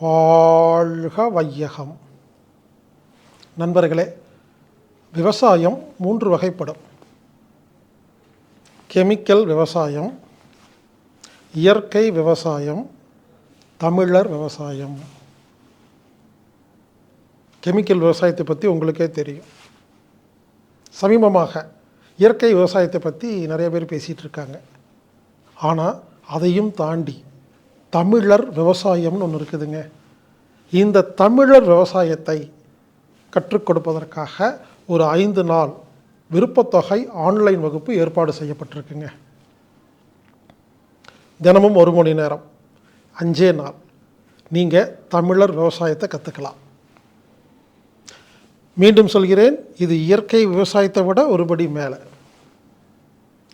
வாழ்க வையகம். நண்பர்களே விவசாயம் மூன்று வகைப்படும். கெமிக்கல் விவசாயம் இயற்கை விவசாயம் தமிழர் விவசாயம். கெமிக்கல் விவசாயத்தை பற்றி உங்களுக்கே தெரியும். சமீபமாக இயற்கை விவசாயத்தை பற்றி நிறைய பேர் பேசிகிட்டு இருக்காங்க. ஆனால் அதையும் தாண்டி தமிழர் விவசாயம்னு ஒன்று இருக்குதுங்க. இந்த தமிழர் விவசாயத்தை கற்றுக் கொடுப்பதற்காக ஒரு ஐந்து நாள் விருப்பத்தொகை ஆன்லைன் வகுப்பு ஏற்பாடு செய்யப்பட்டிருக்குங்க. தினமும் ஒரு மணி நேரம் அஞ்சே நாள். நீங்கள் தமிழர் விவசாயத்தை கற்றுக்கலாம் மீண்டும் சொல்கிறேன் இது இயற்கை விவசாயத்தை விட ஒருபடி மேலே.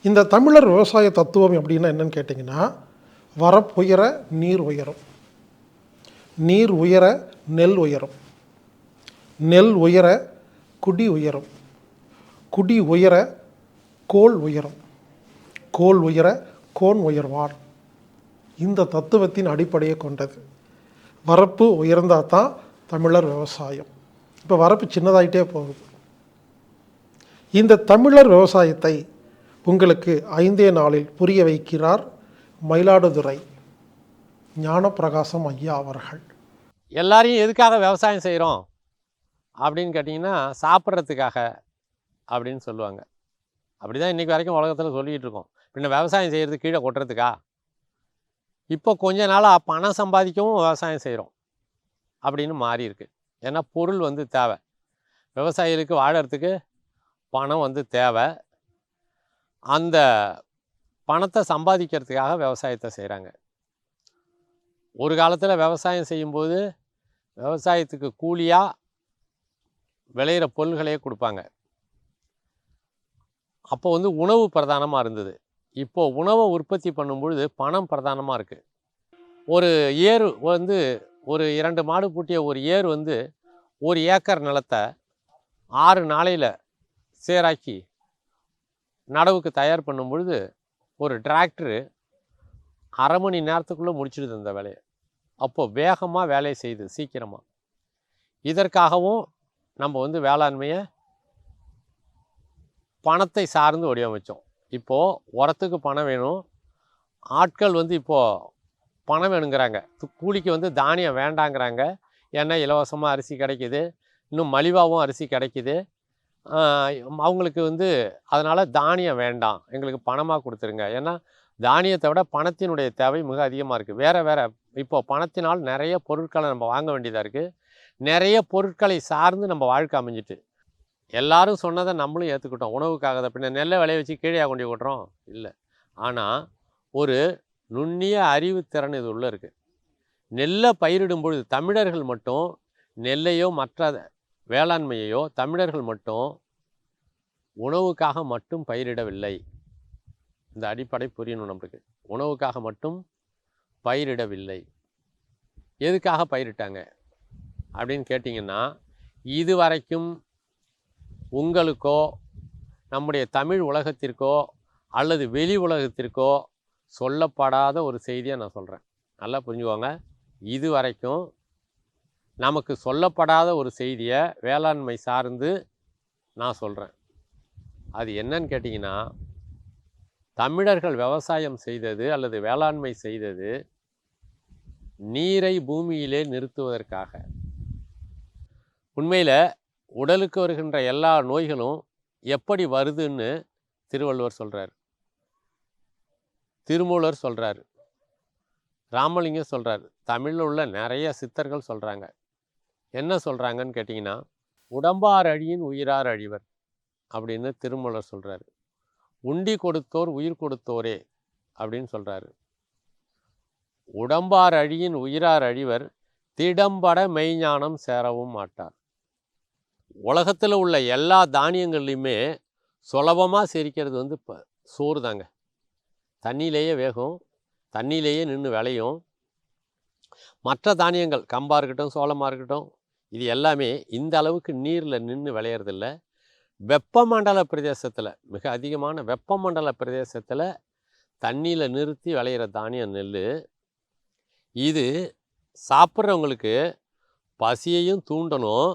இந்த தமிழர் விவசாய தத்துவம் எப்படின்னா என்னன்னு கேட்டிங்கன்னா வரப்புயர நீர் உயரும். நீர் உயர நெல் உயரும். நெல் உயர குடி உயரும். குடி உயர கோல் உயரும். கோல் உயர கோன் உயர்வார் இந்த தத்துவத்தின் அடிப்படையை கொண்டது. வரப்பு உயர்ந்தால் தான் தமிழர் விவசாயம். இப்போ வரப்பு சின்னதாயிட்டே போகுது. இந்த தமிழர் விவசாயத்தை உங்களுக்கு ஐந்தே நாளில் புரிய வைக்கிறார் மயிலாடுதுறை ஞானப்பிரகாசம் ஐயா அவர்கள். எல்லாரையும் எதுக்காக விவசாயம் செய்கிறோம் அப்படின்னு கேட்டிங்கன்னா சாப்பிட்றதுக்காக அப்படின்னு சொல்லுவாங்க. அப்படி தான் இன்றைக்கி வரைக்கும் உலகத்தில் சொல்லிகிட்டு இருக்கோம். பின்ன விவசாயம் செய்கிறது கீழே கொட்டுறதுக்கா? இப்போ கொஞ்ச நாளாக பணம் சம்பாதிக்கவும் விவசாயம் செய்கிறோம் அப்படின்னு மாறி இருக்கு. ஏன்னா பொருள் வந்து தேவை. விவசாயிகளுக்கு வாழறதுக்கு பணம் வந்து தேவை. அந்த பணத்தை சம்பாதிக்கிறதுக்காக விவசாயத்தை செய்கிறாங்க ஒரு காலத்தில் விவசாயம் செய்யும்போது விவசாயத்துக்கு கூலியாக விளையிற பொருள்களையே கொடுப்பாங்க. அப்போ வந்து உணவு பிரதானமாக இருந்தது. இப்போது உணவை உற்பத்தி பண்ணும்பொழுது பணம் பிரதானமாக இருக்குது ஒரு ஏர் வந்து ஒரு இரண்டு மாடு பூட்டிய ஒரு ஏர் வந்து ஒரு ஏக்கர் நிலத்தை ஆறு நாளையில் சேராக்கி நடவுக்கு தயார் பண்ணும் பொழுது ஒரு டிராக்டரு அரை மணி நேரத்துக்குள்ளே முடிச்சிடுது அந்த வேலையை. அப்போது வேகமாக வேலையை செய்யுது சீக்கிரமாக இதற்காகவும் நம்ம வந்து வேளாண்மையை பணத்தை சார்ந்து வடிவமைச்சோம். இப்போது உரத்துக்கு பணம் வேணும். ஆட்கள் வந்து இப்போது பணம் வேணுங்கிறாங்க. கூலிக்கு வந்து தானியம் வேண்டாங்கிறாங்க. ஏன்னா இலவசமாக அரிசி கிடைக்குது. இன்னும் மலிவாகவும் அரிசி கிடைக்குது. அவங்களுக்கு வந்து அதனால் தானியம் வேண்டாம். எங்களுக்கு பணமாக கொடுத்துருங்க. ஏன்னா தானியத்தை விட பணத்தினுடைய தேவை மிக அதிகமாக இருக்குது வேறு வேறு இப்போது பணத்தினால் நிறைய பொருட்களை நம்ம வாங்க வேண்டியதாக இருக்குது நிறைய பொருட்களை சார்ந்து நம்ம வாழ்க்கை அமைஞ்சிட்டு. எல்லாரும் சொன்னதை நம்மளும் ஏற்றுக்கிட்டோம் உணவுக்காக தான் பின்ன நெல்லை விளைய வச்சு கீழே கொண்டு விட்றோம் இல்லை. ஆனால் ஒரு நுண்ணிய அறிவு திறன் இது உள்ளே இருக்குது நெல்லை பயிரிடும் பொழுது தமிழர்கள் மட்டும் நெல்லையோ மற்ற வேளாண்மையையோ தமிழர்கள் மட்டும் உணவுக்காக மட்டும் பயிரிடவில்லை. இந்த அடிப்படை புரியணும் நம்மளுக்கு. உணவுக்காக மட்டும் பயிரிடவில்லை. எதுக்காக பயிரிட்டாங்க? அப்படின்னு கேட்டிங்கன்னா இது வரைக்கும் உங்களுக்கோ நம்முடைய தமிழ் உலகத்திற்கோ அல்லது வெளி உலகத்திற்கோ சொல்லப்படாத ஒரு செய்தியை நான் சொல்கிறேன் நல்லா புரிஞ்சுக்கோங்க. இது வரைக்கும் நமக்கு சொல்லப்படாத ஒரு செய்தியை வேளாண்மை சார்ந்து நான் சொல்கிறேன் அது என்னன்னு கேட்டிங்கன்னா தமிழர்கள் விவசாயம் செய்தது அல்லது வேளாண்மை செய்தது நீரை பூமியிலே நிறுத்துவதற்காக. உண்மையில் உடலுக்கு வருகின்ற எல்லா நோய்களும் எப்படி வருதுன்னு திருவள்ளுவர் சொல்கிறார் திருமூலர் சொல்கிறார் ராமலிங்கம் சொல்கிறார் தமிழில் உள்ள நிறைய சித்தர்கள் சொல்கிறாங்க என்ன சொல்கிறாங்கன்னு கேட்டிங்கன்னா உடம்பார் அழியின் உயிரார் அழிவர் அப்படின்னு திருமலர் சொல்கிறாரு உண்டி கொடுத்தோர் உயிர் கொடுத்தோரே அப்படின்னு சொல்கிறாரு உடம்பார் அழியின் உயிரார் அழிவர் திடம்பட மெய்ஞானம் சேரவும் மாட்டார். உலகத்தில் உள்ள எல்லா தானியங்கள்லையுமே சுலபமாக செரிக்கிறது வந்து இப்போ சோறு தாங்க தண்ணியிலேயே வேகும் தண்ணியிலேயே நின்று விளையும். மற்ற தானியங்கள் கம்பாக இருக்கட்டும் சோளமாக இருக்கட்டும் இது எல்லாமே இந்த அளவுக்கு நீரில் நின்று விளையறதில்ல. வெப்பமண்டல பிரதேசத்தில் மிக அதிகமான வெப்பமண்டல பிரதேசத்தில் தண்ணியில் நிறுத்தி விளையிற தானியம் நெல் இது சாப்பிட்றவங்களுக்கு பசியையும் தூண்டணும்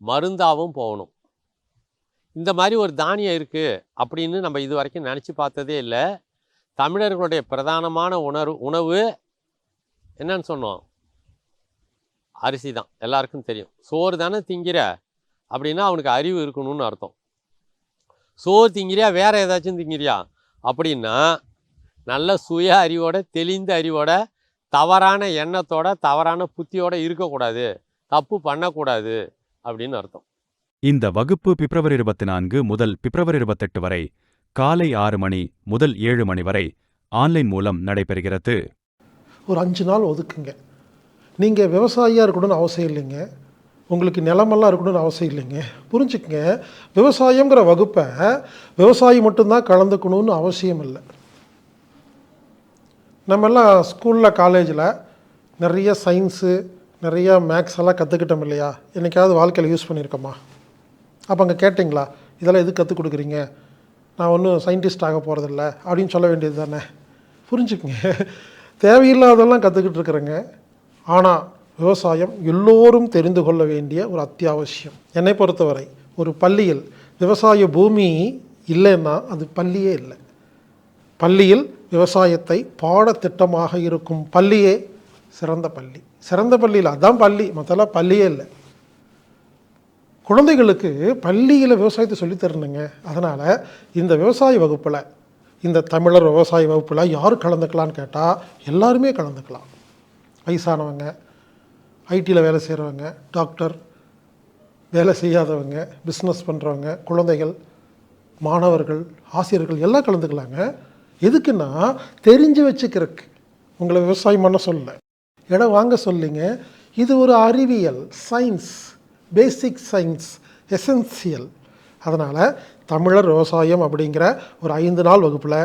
மருந்தாகவும் போகணும். இந்த மாதிரி ஒரு தானியம் இருக்குது அப்படின்னு நம்ம இது வரைக்கும் நினச்சி பார்த்ததே இல்லை. தமிழர்களுடைய பிரதானமான உணர்வு உணவு என்னன்னு சொன்னோம்? அரிசி தான். எல்லாருக்கும் தெரியும். சோறு தானே திங்கிற? அப்படின்னா அவனுக்கு அறிவு இருக்கணும்னு அர்த்தம். சோறு திங்கிறியா வேற ஏதாச்சும் திங்கிறியா? அப்படின்னா நல்ல சுய அறிவோட தெளிந்த அறிவோட தவறான எண்ணத்தோட தவறான புத்தியோட இருக்கக்கூடாது. தப்பு பண்ணக்கூடாது அப்படின்னு அர்த்தம். இந்த வகுப்பு பிப்ரவரி இருபத்தி நான்கு முதல் பிப்ரவரி இருபத்தெட்டு வரை காலை ஆறு மணி முதல் ஏழு மணி வரை ஆன்லைன் மூலம் நடைபெறுகிறது. ஒரு அஞ்சு நாள் ஒதுக்குங்க. நீங்கள் விவசாயியாக இருக்கணும்னு அவசியம் இல்லைங்க. உங்களுக்கு நிலமெல்லாம் இருக்கணும்னு அவசியம் இல்லைங்க. புரிஞ்சுக்கங்க. விவசாயங்கிற வகுப்பை விவசாயி மட்டும்தான் கலந்துக்கணும்னு அவசியம் இல்லை. நம்மெல்லாம் ஸ்கூலில் காலேஜில் நிறைய சயின்ஸு நிறைய மேக்ஸ் எல்லாம் கற்றுக்கிட்டோம் இல்லையா? என்னைக்காவது வாழ்க்கையில் யூஸ் பண்ணியிருக்கோமா? அப்போ அங்கே கேட்டிங்களா? இதெல்லாம் எது கற்றுக் கொடுக்குறீங்க? நான் ஒன்றும் சயின்டிஸ்ட் ஆக போகிறதில்ல அப்படின்னு சொல்ல வேண்டியது தானே. புரிஞ்சுக்குங்க. தேவையில்லாதெல்லாம் கற்றுக்கிட்டு இருக்கிறேங்க. ஆனால் விவசாயம் எல்லோரும் தெரிந்து கொள்ள வேண்டிய ஒரு அத்தியாவசியம். என்னை பொறுத்தவரை ஒரு பள்ளியில் விவசாய பூமி இல்லைன்னா அது பள்ளியே இல்லை. பள்ளியில் விவசாயத்தை பாடத்திட்டமாக இருக்கும் பள்ளியே சிறந்த பள்ளி. சிறந்த பள்ளியில் அதான் பள்ளி மற்றெல்லாம் பள்ளியே இல்லை. குழந்தைகளுக்கு பள்ளியில் விவசாயத்தை சொல்லித் தரணுங்க. அதனால் இந்த விவசாய வகுப்பில் இந்த தமிழர் விவசாய வகுப்பில் யார் கலந்துக்கலான்னு கேட்டால் எல்லாருமே கலந்துக்கலாம். வயசானவங்க ஐடியில் வேலை செய்கிறவங்க டாக்டர் வேலை செய்யாதவங்க பிஸ்னஸ் பண்ணுறவங்க குழந்தைகள் மாணவர்கள் ஆசிரியர்கள் எல்லாம் கலந்துக்கலாங்க. எதுக்குன்னா தெரிஞ்சு வச்சுக்கிறதுக்கு. உங்களை விவசாயம் பண்ண சொல்ல இடம் வாங்க சொல்லிங்க. இது ஒரு அறிவியல் சயின்ஸ் பேசிக் சயின்ஸ் எசென்சியல் அதனால் தமிழர் விவசாயம் அப்படிங்கிற ஒரு ஐந்து நாள் வகுப்பில்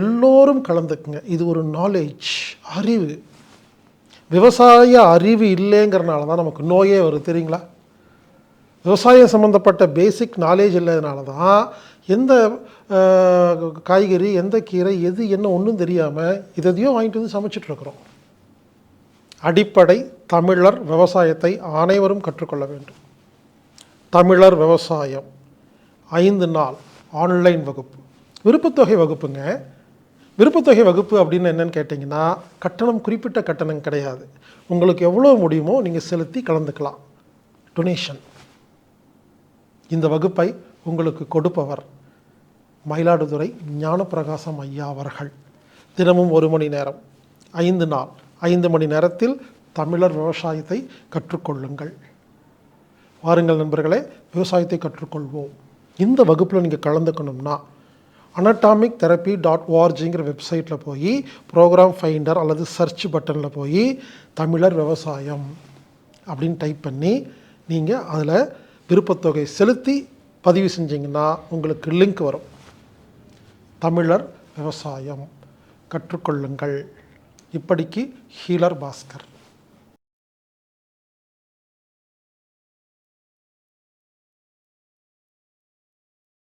எல்லோரும் கலந்துக்குங்க. இது ஒரு நாலேஜ் அறிவு. விவசாய அறிவு இல்லைங்கிறனால தான் நமக்கு நோயே வருது தெரியுங்களா? விவசாயம் சம்மந்தப்பட்ட பேசிக் நாலேஜ் இல்லாதனால தான் எந்த காய்கறி எந்த கீரை எது என்ன ஒன்றும் தெரியாமல் இதையும் வாங்கிட்டு வந்து சமைச்சிட்ருக்குறோம். அடிப்படை தமிழர் விவசாயத்தை அனைவரும் கற்றுக்கொள்ள வேண்டும். தமிழர் விவசாயம் ஐந்து நாள் ஆன்லைன் வகுப்பு. விருப்பத்தொகை வகுப்புங்க. விருப்பத்தொகை வகுப்பு அப்படின்னு என்னன்னு கேட்டிங்கன்னா கட்டணம் குறிப்பிட்ட கட்டணம் கிடையாது. உங்களுக்கு எவ்வளோ முடியுமோ நீங்கள் செலுத்தி கலந்துக்கலாம். டொனேஷன் இந்த வகுப்பை உங்களுக்கு கொடுப்பவர் மயிலாடுதுறை ஞானப்பிரகாசம் ஐயா அவர்கள். தினமும் ஒரு மணி நேரம் ஐந்து நாள் ஐந்து மணி நேரத்தில் தமிழர் விவசாயத்தை கற்றுக்கொள்ளுங்கள். வாருங்கள் நண்பர்களே விவசாயத்தை கற்றுக்கொள்வோம். இந்த வகுப்பில் நீங்கள் கலந்துக்கணும்னா அனட்டாமிக் தெரப்பி டாட் ஓஆர்ஜிங்கிற வெப்சைட்டில் போய் ப்ரோக்ராம் ஃபைண்டர் அல்லது சர்ச் பட்டனில் போய் தமிழர் விவசாயம் அப்படின்னு டைப் பண்ணி நீங்கள் அதில் விருப்பத்தொகை செலுத்தி பதிவு செஞ்சீங்கன்னா உங்களுக்கு லிங்க் வரும். தமிழர் விவசாயம் கற்றுக்கொள்ளுங்கள். இப்படிக்கு ஹீலர் பாஸ்கர்.